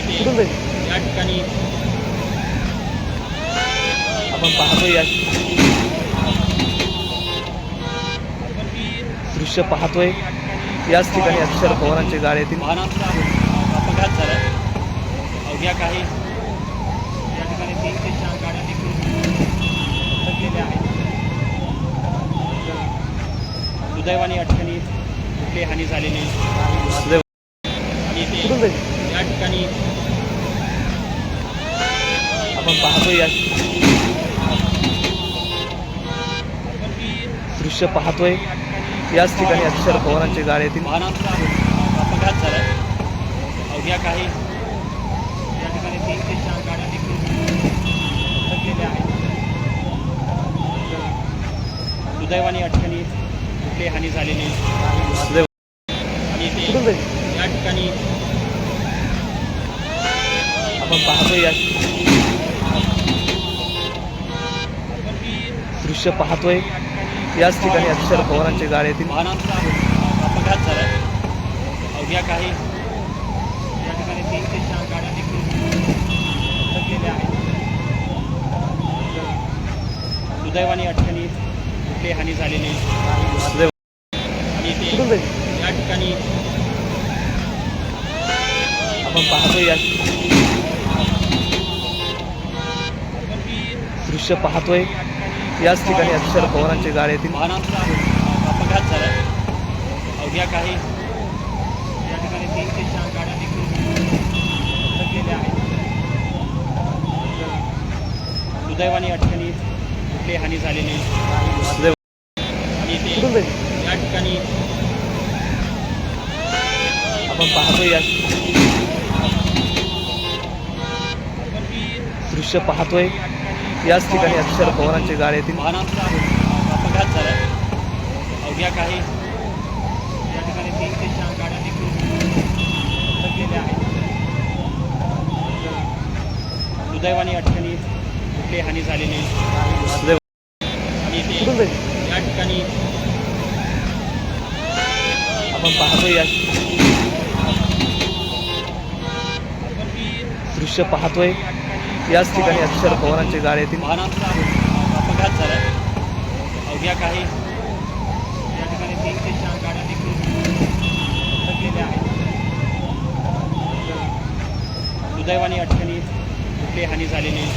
कुठून जाईल? या ठिकाणी. आपण पाहतोय या दृश्य पाहतोय. याच ठिकाणी शरद पवारांचे गाड्या येतील. वाहनांचा अपघात झाला. अवघ्या काही या ठिकाणी तीन ते चार गाड्या देखील थकलेल्या आहेत. सुदैवाने या ठिकाणी कुठली हानी झालेली नाही. आणि ते या ठिकाणी. आपण पाहतोय या दृश्य पाहतोय. याच ठिकाणी शरद पवारांचे गाड्या येतील. अपघात झाला अवघ्या काही या ठिकाणी तीन ते चार गाड्या देखील आहेत. सुदैवाने या ठिकाणी कुठली हानी झालेली नाही. आणि या ठिकाणी आपण पाहतोय या दृश्य पाहतोय. याच ठिकाणी शरद पवारांचे गाड्या येतील. अपघात झाला अवघ्या काही या ठिकाणी तीन ते चार गाड्या देखील आहेत. सुदैवाने या ठिकाणी कुठली हानी झालेली नाही. आणि ते या ठिकाणी आपण पाहतोय या दृश्य पाहतोय. याच ठिकाणी शरद पवारांचे गाड्या येतील. अपघात झाला अवघ्या काही या ठिकाणी तीन ते चार गाड्या देखील आहेत. सुदैवाने या ठिकाणी कुठली हानी झालेली. आणि ते या ठिकाणी आपण पाहतोय या दृश्य पाहतोय. याच ठिकाणी शरद पवारांचे गाड्या येतील. अपघात झाला अवघ्या काही या ठिकाणी तीन ते चार गाड्या देखील थकलेल्या आहेत सुदैवाने या ठिकाणी कुठली हानी झालेली. आणि ते या ठिकाणी आपण पाहतोय या दृश्य पाहतोय. याच ठिकाणी शरद पवारांचे गाड्या येतील. अपघात झाला अवघ्या काही या ठिकाणी तीन ते चार गाड्या देखील आहेत. ठिकाणी कुठली हानी झालेली नाही.